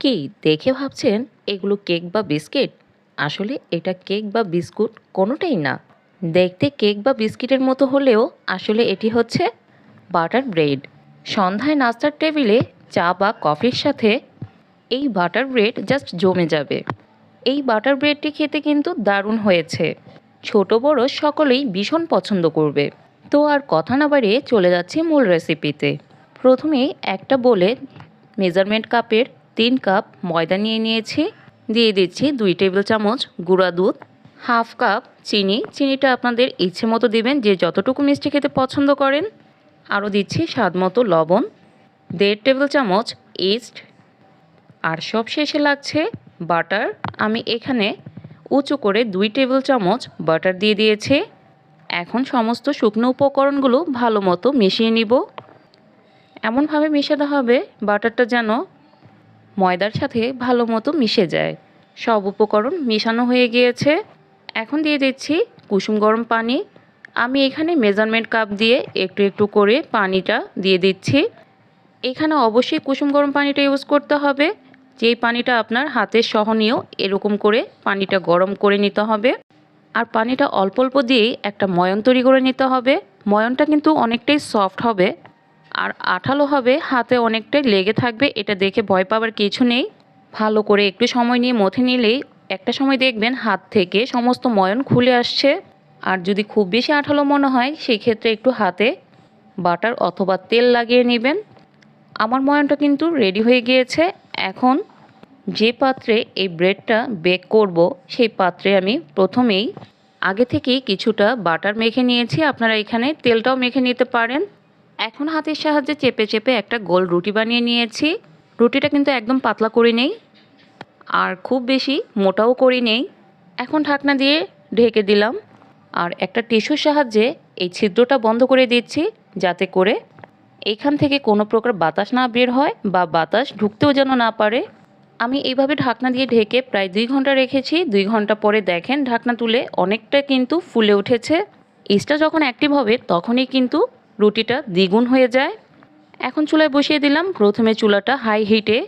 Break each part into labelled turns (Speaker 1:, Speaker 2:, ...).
Speaker 1: কি দেখে ভাবছেন এগুলো কেক বা বিস্কিট? আসলে এটা কেক বা বিস্কুট কোনোটাই না। দেখতে কেক বা বিস্কিটের মতো হলেও আসলে এটি হচ্ছে বাটার ব্রেড। সন্ধ্যায় নাস্তার টেবিলে চা বা কফির সাথে এই বাটার ব্রেড জাস্ট জমে যাবে। এই বাটার ব্রেডটি খেতে কিন্তু দারুণ হয়েছে। ছোট, বড় সকলেই ভীষণ পছন্দ করবে। তো আর কথা না বাড়িয়ে চলে যাচ্ছি মূল রেসিপিতে প্রথমেই একটা বলে মেজারমেন্ট কাপের তিন কাপ ময়দা নিয়ে নিয়েছি। দিয়ে দিচ্ছি দুই টেবিল চামচ গুঁড়া দুধ, হাফ কাপ চিনি। চিনিটা আপনাদের ইচ্ছে মতো দিবেন, যে যতটুকু মিষ্টি খেতে পছন্দ করেন। আরও দিচ্ছি স্বাদ মতো লবণ, দেড় টেবিল চামচ ইস্ট। আর সব শেষে লাগছে বাটার। আমি এখানে উঁচু করে দুই টেবিল চামচ বাটার দিয়ে দিয়েছি। এখন সমস্ত শুকনো উপকরণগুলো ভালো মতো মিশিয়ে নিব। এমনভাবে মেশাতে হবে বাটারটা যেন ময়দার সাথে ভালো মতো মিশে যায়। সব উপকরণ মেশানো হয়ে গিয়েছে। এখন দিয়ে দিচ্ছি কুসুম গরম পানি। আমি এখানে মেজারমেন্ট কাপ দিয়ে একটু একটু করে পানিটা দিয়ে দিচ্ছি। এখানে অবশ্যই কুসুম গরম পানিটা ইউজ করতে হবে। যেই পানিটা আপনার হাতের সহনীয়, এরকম করে পানিটা গরম করে নিতে হবে। আর পানিটা অল্প অল্প দিয়েই একটা ময়ন তৈরি করে নিতে হবে। ময়নটা কিন্তু অনেকটাই সফট হবে। আর আঠালো হবে, হাতে অনেকটাই লেগে থাকবে, এটা দেখে ভয় পাবার কিছু নেই। ভালো করে একটু সময় নিয়ে মথে নিলেই, একটা সময় দেখবেন হাত থেকে সমস্ত ময়ন খুলে আসছে। আর যদি খুব বেশি আঠালো মনে হয় সেই ক্ষেত্রে একটু হাতে বাটার অথবা তেল লাগিয়ে নেবেন। আমার ময়নটা কিন্তু রেডি হয়ে গিয়েছে। এখন যে পাত্রে এই ব্রেডটা বেক করব, সেই পাত্রে আমি প্রথমেই আগে থেকেই কিছুটা বাটার মেখে নিয়েছি। আপনারা এখানে তেলটাও মেখে নিতে পারেন। এখন হাতের সাহায্যে চেপে চেপে একটা গোল রুটি বানিয়ে নিয়েছি। রুটিটা কিন্তু একদম পাতলা করে নেই, আর খুব বেশি মোটাও করি নেই। এখন ঢাকনা দিয়ে ঢেকে দিলাম, আর একটা টিস্যুর সাহায্যে এই ছিদ্রটা বন্ধ করে দিচ্ছি যাতে করে এখান থেকে কোনো প্রকার বাতাস না বের হয় বা বাতাস ঢুকতেও যেন না পারে। আমি এইভাবে ঢাকনা দিয়ে ঢেকে প্রায় দুই ঘণ্টা রেখেছি। দুই ঘণ্টা পরে দেখেন ঢাকনা তুলে অনেকটা কিন্তু ফুলে উঠেছে। ইস্টটা যখন অ্যাক্টিভ হবে তখনই কিন্তু রুটিটা দ্বিগুণ হয়ে যায়। এখন চুলায় বসিয়ে দিলাম। প্রথমে চুলাটা হাই হিটে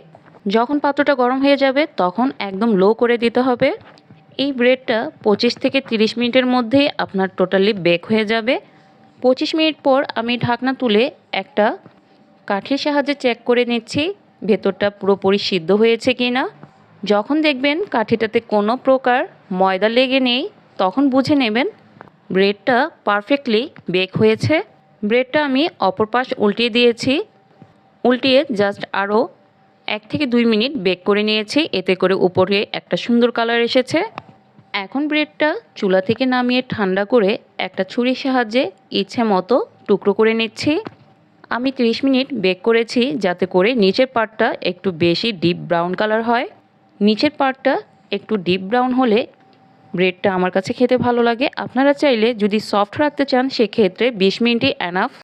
Speaker 1: যখন পাত্রটা গরম হয়ে যাবে, তখন একদম লো করে দিতে হবে। এই ব্রেডটা পঁচিশ থেকে তিরিশ মিনিটের মধ্যে আপনার টোটালি বেক হয়ে যাবে। পঁচিশ মিনিট পর আমি ঢাকনা তুলে একটা কাঠির সাহায্যে চেক করে নিচ্ছি, ভেতরটা পুরোপুরি সিদ্ধ হয়েছে কি না যখন দেখবেন কাঠিটাতে কোনো প্রকার ময়দা লেগে নেই, তখন বুঝে নেবেন ব্রেডটা পারফেক্টলি বেক হয়েছে। ব্রেডটা আমি অপর পাশ উল্টিয়ে দিয়েছি। উল্টিয়ে জাস্ট আরও এক থেকে দুই মিনিট বেক করে নিয়েছি। এতে করে উপরে একটা সুন্দর কালার এসেছে। এখন ব্রেডটা চুলা থেকে নামিয়ে ঠান্ডা করে একটা ছুরির সাহায্যে ইচ্ছে মতো টুকরো করে নিচ্ছি। আমি 30 মিনিট বেক করেছি যাতে করে নিচের পার্টটা একটু বেশি ডিপ ব্রাউন কালার হয়। নিচের পার্টটা একটু ডিপ ব্রাউন হলে ব্রেডটা আমার কাছে খেতে ভালো লাগে। আপনারা চাইলে যদি সফট রাখতে চান, সেক্ষেত্রে বিশ মিনিটই অ্যানাফ